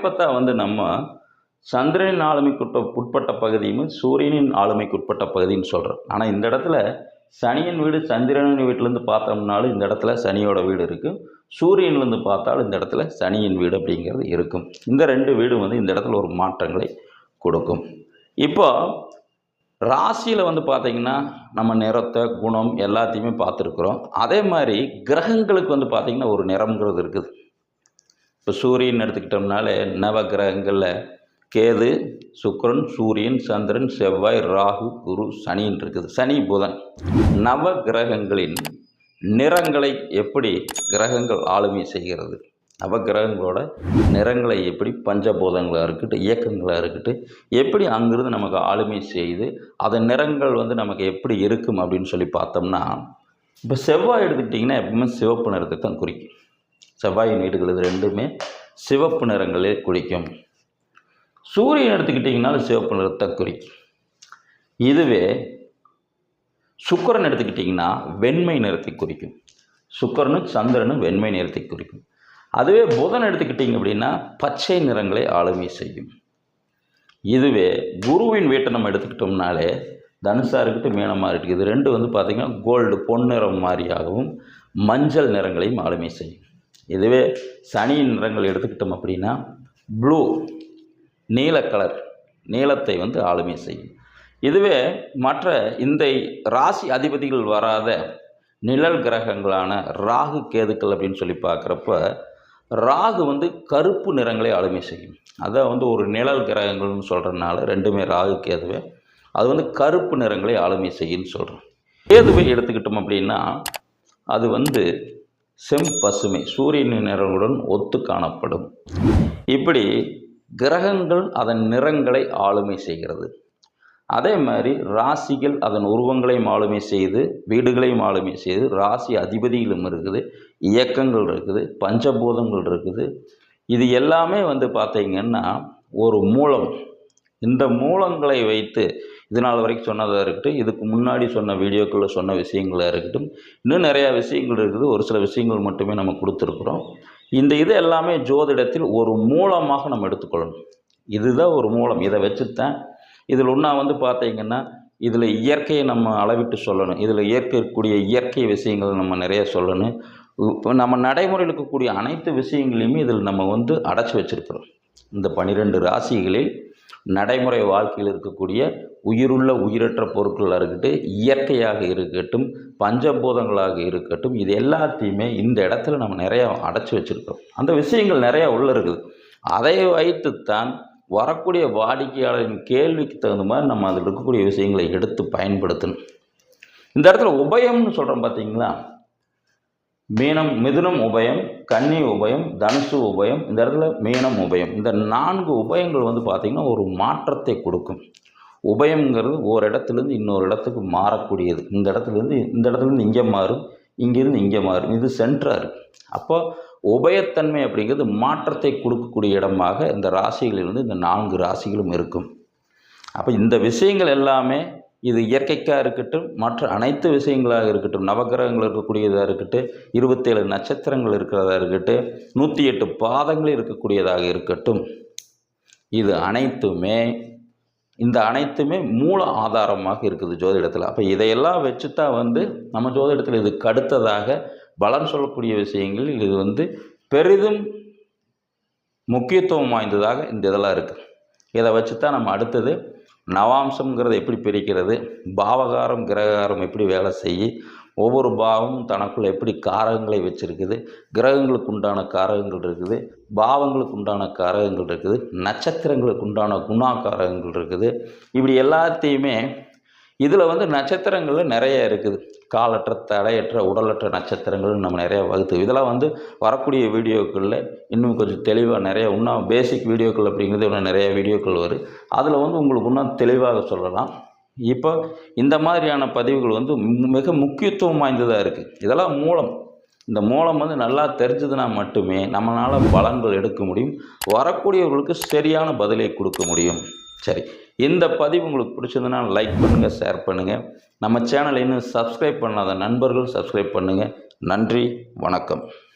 அமைப்பை வந்து நம்ம சந்திரனின் ஆளுமைக்குட்ப உட்பட்ட பகுதியும் சூரியனின் ஆளுமைக்கு உட்பட்ட பகுதின்னு சொல்கிறோம் ஆனால் இந்த இடத்துல சனியின் வீடு சந்திரனின் வீட்டிலேருந்து பார்த்தோம்னாலும் இந்த இடத்துல சனியோட வீடு இருக்குது சூரியன்லேருந்து பார்த்தாலும் இந்த இடத்துல சனியின் வீடு அப்படிங்கிறது இருக்கும். இந்த ரெண்டு வீடும் வந்து இந்த இடத்துல ஒரு மாற்றங்களை கொடுக்கும். இப்போ ராசியில் வந்து பார்த்திங்கன்னா நம்ம நிறத்தை குணம் எல்லாத்தையுமே பார்த்துருக்குறோம். அதே மாதிரி கிரகங்களுக்கு வந்து பார்த்திங்கன்னா ஒரு நிறம்ங்கிறது இருக்குது. இப்போ சூரியன் எடுத்துக்கிட்டோம்னாலே நவ கிரகங்களில் கேது சுக்கரன் சூரியன் சந்திரன் செவ்வாய் ராகு குரு சனின்னு இருக்குது. சனி புதன். நவ கிரகங்களின் நிறங்களை எப்படி கிரகங்கள் ஆளுமை செய்கிறது? நவ கிரகங்களோட நிறங்களை எப்படி பஞ்சபூதங்களாக இருக்கட்டும் இயக்கங்களாக இருக்கட்டும் எப்படி அங்கிருந்து நமக்கு ஆளுமை செய்து அதன் நிறங்கள் வந்து நமக்கு எப்படி இருக்கும் அப்படின்னு சொல்லி பார்த்தோம்னா இப்போ செவ்வாய் எடுத்துக்கிட்டிங்கன்னா எப்பவுமே சிவப்பு நிறத்தை தான் குறிக்கும். செவ்வாயின் வீடுகள் இது ரெண்டுமே சிவப்பு நிறங்களே குறிக்கும். சூரியன் எடுத்துக்கிட்டிங்கனாலும் சிவப்பு நிறத்தை குறிக்கும். இதுவே சுக்கிரன் எடுத்துக்கிட்டிங்கன்னா வெண்மை நிறத்தை குறிக்கும். சுக்கரனும் சந்திரனும் வெண்மை நிறத்தை குறிக்கும். அதுவே புதன் எடுத்துக்கிட்டிங்க அப்படின்னா பச்சை நிறங்களை ஆளுமை செய்யும். இதுவே குருவின் வீட்டை நம்ம எடுத்துக்கிட்டோம்னாலே தனுசாக இருக்கட்டும் மீனமாக இருக்குது இது ரெண்டு வந்து பார்த்திங்கன்னா கோல்டு பொன்னிறம் மாதிரியாகவும் மஞ்சள் நிறங்களையும் ஆளுமை செய்யும். இதுவே சனியின் நிறங்கள் எடுத்துக்கிட்டோம் அப்படின்னா ப்ளூ நீல கலர் நீலத்தை வந்து ஆளுமை செய்யும். இதுவே மற்ற இந்த ராசி அதிபதிகள் வராத நிழல் கிரகங்களான ராகு கேதுக்கள் அப்படின்னு சொல்லி பார்க்குறப்ப ராகு வந்து கருப்பு நிறங்களை ஆளுமை செய்யும். அதை வந்து ஒரு நிழல் கிரகங்கள்னு சொல்கிறதுனால ரெண்டுமே ராகு கேதுவே. அது வந்து கருப்பு நிறங்களை ஆளுமை செய்யும்னு சொல்கிறோம் கேதுவை எடுத்துக்கிட்டோம் அப்படின்னா அது வந்து செம்பசுமை சூரியன் நிறங்களுடன் ஒத்து காணப்படும். இப்படி கிரகங்கள் அதன் நிறங்களை ஆளுமை செய்கிறது. அதே மாதிரி ராசிகள் அதன் உருவங்களையும் ஆளுமை செய்து வீடுகளையும் ஆளுமை செய்து ராசி அதிபதிகளும் இருக்குது இயக்கங்கள் இருக்குது பஞ்சபூதங்கள் இருக்குது. இது எல்லாமே வந்து பார்த்திங்கன்னா ஒரு மூலம். இந்த மூலங்களை வைத்து இது நாள் வரைக்கும் சொன்னதாக இருக்கட்டும் இதுக்கு முன்னாடி சொன்ன வீடியோக்களில் சொன்ன விஷயங்களாக இருக்கட்டும் இன்னும் நிறையா விஷயங்கள் இருக்குது. ஒரு சில விஷயங்கள் மட்டுமே நம்ம கொடுத்துருக்குறோம். இந்த இது எல்லாமே ஜோதிடத்தில் ஒரு மூலமாக நம்ம எடுத்துக்கொள்ளணும். இதுதான் ஒரு மூலம். இதை வச்சு தான் இதில் ஒன்றா வந்து பார்த்தீங்கன்னா இதில் இயற்கையை நம்ம அளவிட்டு சொல்லணும். இதில் இயற்கை இருக்கக்கூடிய இயற்கை விஷயங்கள் நம்ம நிறைய சொல்லணும். இப்போ நம்ம நடைமுறையில் இருக்கக்கூடிய அனைத்து விஷயங்களையுமே இதில் நம்ம வந்து அடைச்சி வச்சுருக்கிறோம். இந்த பனிரெண்டு ராசிகளில் நடைமுறை வாழ்க்கையில் இருக்கக்கூடிய உயிருள்ள உயிரற்ற பொருட்களாக இருக்கட்டும் இயற்கையாக இருக்கட்டும் பஞ்சபூதங்களாக இருக்கட்டும் இது எல்லாத்தையுமே இந்த இடத்துல நம்ம நிறையா அடைச்சி வச்சுருக்கோம் அந்த விஷயங்கள் நிறையா உள்ளே இருக்குது. அதை வைத்துத்தான் வரக்கூடிய வாடிக்கையாளரின் கேள்விக்கு தகுந்த மாதிரி நம்ம அதில் இருக்கக்கூடிய விஷயங்களை எடுத்து பயன்படுத்தணும். இந்த இடத்துல உபயம்னு சொல்கிறோம் பார்த்தீங்களா? மீனம் மிதுனம் உபயம் கன்னி உபயம் தனுசு உபயம் இந்த இடத்துல மீனம் உபயம். இந்த நான்கு உபயங்கள் வந்து பார்த்திங்கன்னா ஒரு மாற்றத்தை கொடுக்கும். உபயங்கிறது ஒரு இடத்துலேருந்து இன்னொரு இடத்துக்கு மாறக்கூடியது. இந்த இடத்துலேருந்து இந்த இடத்துலேருந்து இங்கே மாறும் இங்கேருந்து இங்கே மாறும். இது சென்டராக இருக்குது அப்போ உபயத்தன்மை அப்படிங்கிறது மாற்றத்தை கொடுக்கக்கூடிய இடமாக இந்த ராசிகளிலிருந்து இந்த நான்கு ராசிகளும் இருக்கும். அப்போ இந்த விஷயங்கள் எல்லாமே இது இயற்கைக்காக இருக்கட்டும் மற்ற அனைத்து விஷயங்களாக இருக்கட்டும் நவகிரகங்கள் இருக்கக்கூடியதாக இருக்கட்டும் இருபத்தேழு நட்சத்திரங்கள் இருக்கிறதா இருக்கட்டும் நூற்றி எட்டு பாதங்கள் இருக்கக்கூடியதாக இருக்கட்டும். இது அனைத்துமே இந்த அனைத்துமே மூல ஆதாரமாக இருக்குது ஜோதிடத்தில். அப்போ இதையெல்லாம் வச்சு தான் வந்து நம்ம ஜோதிடத்தில் இதுக்கு அடுத்ததாக பலன் சொல்லக்கூடிய விஷயங்கள் இது வந்து பெரிதும் முக்கியத்துவம் வாய்ந்ததாக இந்த இதெல்லாம் இருக்குது இதை வச்சு தான் நம்ம அடுத்தது நவாம்சம்ங்கிறது எப்படி பிரிக்கிறது? பாவகாரம் கிரகாரம் எப்படி வேலை செய்யி? ஒவ்வொரு பாவமும் தனக்குள்ளே எப்படி காரகங்களை வச்சுருக்குது? கிரகங்களுக்கு உண்டான காரகங்கள் இருக்குது. பாவங்களுக்கு உண்டான காரகங்கள் இருக்குது. நட்சத்திரங்களுக்கு உண்டான குணா காரகங்கள் இருக்குது. இப்படி எல்லாத்தையுமே இதில் வந்து நட்சத்திரங்கள் நிறைய இருக்குது. காலற்ற தடையற்ற உடலற்ற நட்சத்திரங்கள் நம்ம நிறையா வகுத்து இதெல்லாம் வந்து வரக்கூடிய வீடியோக்களில் இன்னும் கொஞ்சம் தெளிவாக நிறைய இன்னும் பேசிக் வீடியோக்கள் அப்படிங்கிறது இன்னும் நிறைய வீடியோக்கள் வரும். அதில் வந்து உங்களுக்கு இன்னும் தெளிவாக சொல்லலாம். இப்போ இந்த மாதிரியான பதிவுகள் வந்து மிக முக்கியத்துவம் வாய்ந்ததாக இருக்குது இதெல்லாம் மூலம் இந்த மூலம் வந்து நல்லா தெரிஞ்சதுன்னா மட்டுமே நம்மளால் பலன்கள் எடுக்க முடியும். வரக்கூடியவர்களுக்கு சரியான பதிலை கொடுக்க முடியும். சரி இந்த பதிவு உங்களுக்கு பிடிச்சதுன்னா லைக் பண்ணுங்கள் ஷேர் பண்ணுங்கள் நம்ம சேனலை இன்னும் சப்ஸ்கிரைப் பண்ணாத நண்பர்கள் சப்ஸ்கிரைப் பண்ணுங்கள் நன்றி வணக்கம்.